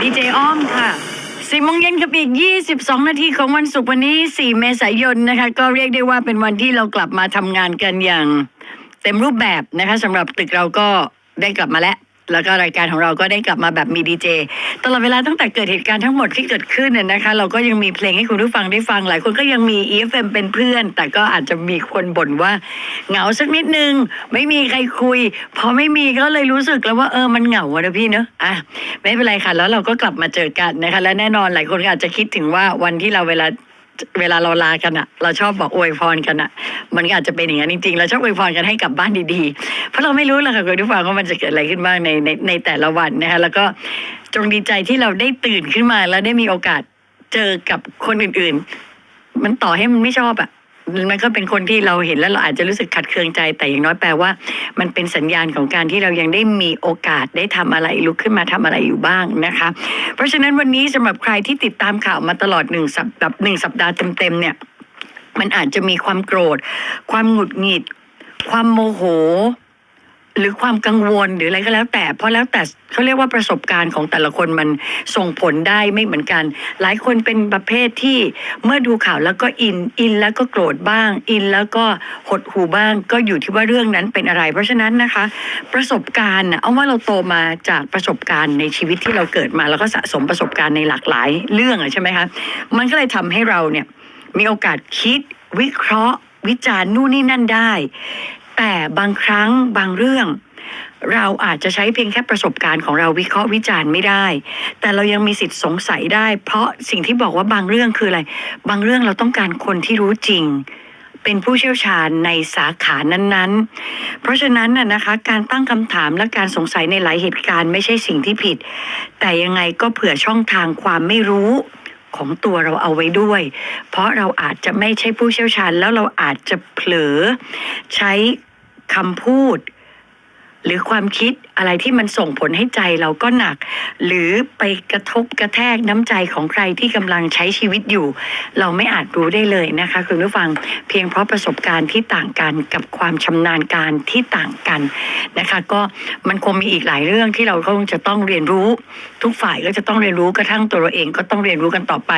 ดีเจอ้อมค่ะสี่โมงเย็นกับอีก 22 นาทีของวันศุกร์วันนี้ 4 เมษายนนะคะ ก็เรียกได้ว่าเป็นวันที่เรากลับมาทำงานกันอย่าง เต็มรูปแบบนะคะสำหรับตึกเราก็ได้กลับมาแล้ว แล้วก็รายการของเราก็ได้กลับมาแบบมีดีเจตลอดเวลาตั้งแต่เกิดเหตุการณ์ทั้งหมดที่เกิดขึ้นเนี่ยนะคะ เราก็ยังมีเพลงให้คุณผู้ฟังได้ฟังหลายคนก็ยังมี EFM เป็นเพื่อน แต่ก็อาจจะมีคนบ่นว่าเหงาสักนิดนึง ไม่มีใครคุย พอไม่มีก็เลยรู้สึกแล้วว่าเออมันเหงาอะนะพี่เนอะอะไม่เป็นไรค่ะแล้วเราก็กลับมาเจอกันนะคะ และแน่นอนหลายคนก็อาจจะคิดถึงว่าวันที่เราเวลา เวลาเราลากันอะเราชอบบอกอวยพรกันอะมันก็อาจจะเป็นอย่างนั้นจริงๆเราชอบอวยพรกันให้กลับบ้านดีๆ เพราะเราไม่รู้หรอกค่ะคุณผู้ฟังว่ามันจะเกิดอะไรขึ้นบ้างในในในแต่ละวันนะคะแล้วก็จงดีใจที่เราได้ตื่นขึ้นมาแล้วได้มีโอกาสเจอกับคนอื่นๆ มันต่อให้มันไม่ชอบอะ มันก็เป็นคนที่เราเห็นแล้วเราอาจจะรู้สึกขัดเคืองใจ แต่อย่างน้อยแปลว่า มันเป็นสัญญาณของการที่เรายังได้มีโอกาสได้ทำอะไรลุกขึ้นมาทำอะไรอยู่บ้างนะคะ เพราะฉะนั้นวันนี้สำหรับใครที่ติดตามข่าวมาตลอดหนึ่งสัปดาห์หนึ่งสัปดาห์เต็มๆเนี่ยมันอาจจะมีความโกรธ ความหงุดหงิด ความโมโห หรือความกังวลหรืออะไรก็แล้วแต่ เพราะแล้วแต่เขาเรียกว่าประสบการณ์ของแต่ละคนมันส่งผลได้ไม่เหมือนกัน หลายคนเป็นประเภทที่เมื่อดูข่าวแล้วก็อินอินแล้วก็โกรธบ้าง อินแล้วก็หดหูบ้าง ก็อยู่ที่ว่าเรื่องนั้นเป็นอะไร เพราะฉะนั้นนะคะ ประสบการณ์เอาว่าเราโตมาจากประสบการณ์ในชีวิตที่เราเกิดมา แล้วก็สะสมประสบการณ์ในหลากหลายเรื่องอะใช่ไหมคะมันก็เลยทำให้เราเนี่ยมีโอกาสคิดวิเคราะห์วิจารณ์นู่นนี่นั่นได้ แต่บางครั้งบางเรื่อง เราอาจจะใช้เพียงแค่ประสบการณ์ของเราวิเคราะห์วิจารณ์ไม่ได้ แต่เรายังมีสิทธิ์สงสัยได้ เพราะสิ่งที่บอกว่าบางเรื่องคืออะไร บางเรื่องเราต้องการคนที่รู้จริง เป็นผู้เชี่ยวชาญในสาขานั้นๆ เพราะฉะนั้นน่ะนะคะการตั้งคำถามและการสงสัยในหลายเหตุการณ์ไม่ใช่สิ่งที่ผิด แต่ยังไงก็เผื่อช่องทางความไม่รู้ของตัวเราเอาไว้ด้วย เพราะเราอาจจะไม่ใช่ผู้เชี่ยวชาญแล้วเราอาจจะเผลอใช้ คำพูด หรือความคิด อะไรที่มันส่งผลให้ใจเราก็หนัก หรือไปกระทบกระแทกน้ำใจของใครที่กำลังใช้ชีวิตอยู่ เราไม่อาจรู้ได้เลยนะคะ คุณผู้ฟังเพียงเพราะประสบการณ์ที่ต่างกันกับความชำนาญการที่ต่างกันนะคะ ก็มันคงมีอีกหลายเรื่องที่เราคงจะต้องเรียนรู้ ทุกฝ่ายก็จะต้องเรียนรู้กระทั่งตัวเราเองก็ต้องเรียนรู้กันต่อไป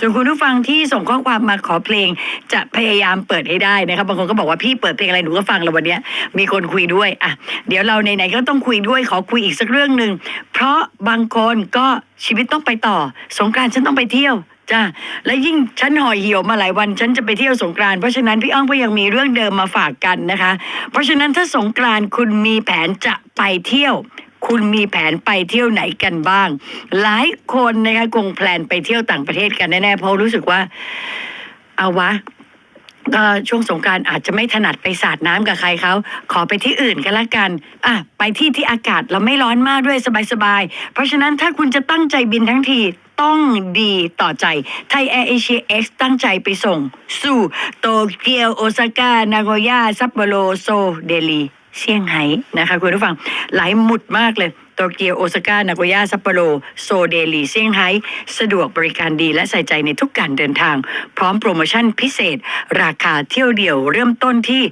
ส่วนคุณผู้ฟังที่ส่งข้อความมาขอเพลงจะพยายามเปิดให้ได้นะคะบางคนก็บอกว่าพี่เปิดเพลงอะไรหนูก็ฟังแล้ววันนี้มีคนคุยด้วยอะเดี๋ยวเราไหนๆก็ต้องคุยด้วยขอคุยอีกสักเรื่องหนึ่ง เพราะบางคนก็ชีวิตต้องไปต่อ สงกรานต์ฉันต้องไปเที่ยวจ้าและยิ่งฉันห่อเหี่ยวมาหลายวันฉันจะไปเที่ยวสงกรานต์เพราะฉะนั้นพี่อ้อมก็ยังมีเรื่องเดิมมาฝากกันนะคะ เพราะฉะนั้นถ้าสงกรานต์คุณมีแผนจะไปเที่ยวคุณมีแผนไปเที่ยวไหนกันบ้าง หลายคนนะคะคงแพลนไปเที่ยวต่างประเทศกันแน่ๆเพราะรู้สึกว่า เอาวะ ก็ช่วงสงการอาจจะไม่ถนัดไปสาดน้ำกับใครเขาขอไปที่อื่นกันละกันอะไปที่ที่อากาศเราไม่ร้อนมากด้วยสบายๆ เพราะฉะนั้นถ้าคุณจะตั้งใจบินทั้งทีต้องดีต่อใจไทยแอร์เอเชียเอ็กซ์ตั้งใจไปส่ง สู่โตเกียวโอซาก้า นาโกย่าซัปโปโรโซเดลีเซี่ยงไฮ้นะคะคุณผู้ฟังหลายหมุดมากเลย โตเกียวโอซาก้านาโกย่าซัปโปโรโซเดลีเซี่ยงไฮ้สะดวกบริการดีและใส่ใจในทุกการเดินทาง พร้อมโปรโมชั่นพิเศษ ราคาเที่ยวเดียวเริ่มต้นที่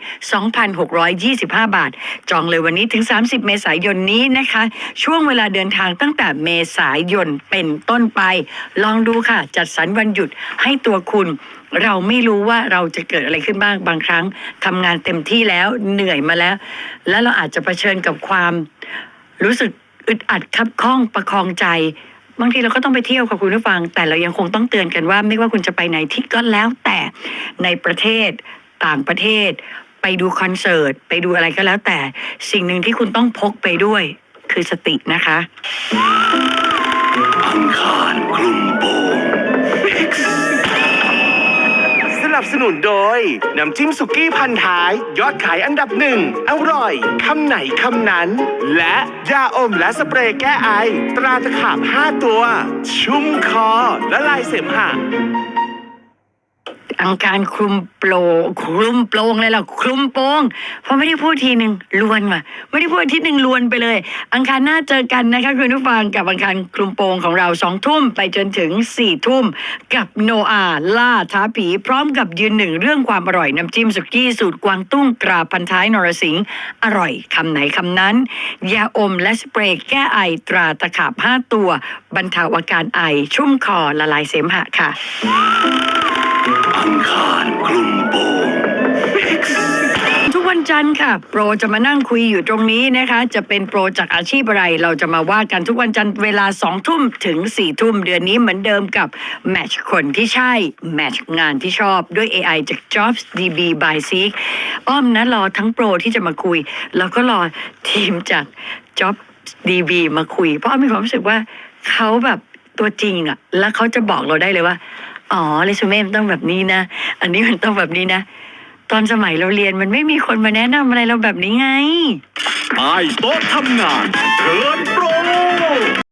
2,625 บาท จองเลยวันนี้ถึง 30 เมษายนนี้นะคะ ช่วงเวลาเดินทางตั้งแต่เมษายนเป็นต้นไป ลองดูค่ะ จัดสรรวันหยุดให้ตัวคุณเราไม่รู้ว่าเราจะเกิดอะไรขึ้นบ้างบางครั้งทำงานเต็มที่แล้วเหนื่อยมาแล้ว แล้วเราอาจจะเผชิญกับความรู้สึก อึดอัดคับข้องประคองใจ บางทีเราก็ต้องไปเที่ยวค่ะคุณผู้ฟัง แต่เรายังคงต้องเตือนกันว่า ไม่ว่าคุณจะไปไหนที่ก็แล้วแต่ในประเทศต่างประเทศ ไปดูคอนเสิร์ต ไปดูอะไรก็แล้วแต่ สิ่งหนึ่งที่คุณต้องพกไปด้วย คือสตินะคะ อังคารคลุมโปง บสนุนโดย น้ำจิ้มสุกี้พันท้าย ยอดขายอันดับหนึ่ง อร่อย คำไหนคำนั้น และยาอมและสเปรย์แก้ไอ ตราตะขาบ 5 ตัว ชุ่มคอและลายเสมหะ อังคารคลุมโปร่งคลุมโปรงเลยล่ะคลุมโปงเพราะไม่ได้พูดทีหนึ่งลวนว่ะไม่ได้พูดทิตย์หนึ่งลวนไปเลย อังคารหน้าเจอกันนะคะคุณผู้ฟังกับอังคารคลุมโปงของเราสองทุ่มไปจนถึงสี่ทุ่มกับโนอาล่าท้าผีพร้อมกับยืนหนึ่งเรื่องความอร่อยน้ำจิ้มสุกี้สูตรกวางตุ้งตราพันท้ายนรสิงห์อร่อยคำไหนคำนั้นยาอมและสเปรย์แก้ไอตราตะขาบห้าตัว บรรเทาอาการไอชุ่มคอละลายเสมหะค่ะ อังคารคลุมโปง X ทุกวันจันทร์ค่ะ โปรจะมานั่งคุยอยู่ตรงนี้นะคะ จะเป็นโปรจากอาชีพอะไร เราจะมาว่ากันทุกวันจันทร์เวลาสองทุ่มถึงสี่ทุ่มเดือนนี้เหมือนเดิมกับแมทช์คนที่ใช่แมทช์งานที่ชอบด้วย AI จาก Jobs DB by Seek อ้อมนะรอทั้งโปรที่จะมาคุย แล้วก็รอทีมจาก Jobs DB มาคุย เพราะอ้อมมีความรู้สึกว่าเขาแบบตัวจริงอะแล้วเขาจะบอกเราได้เลยว่า อ๋อเรซูเม่มันต้องแบบนี้นะ อันนี้มันต้องแบบนี้นะ ตอนสมัยเราเรียนมันไม่มีคนมาแนะนำอะไรเราแบบนี้ไง ไอ้โต๊ะทำงานเทิร์นโปร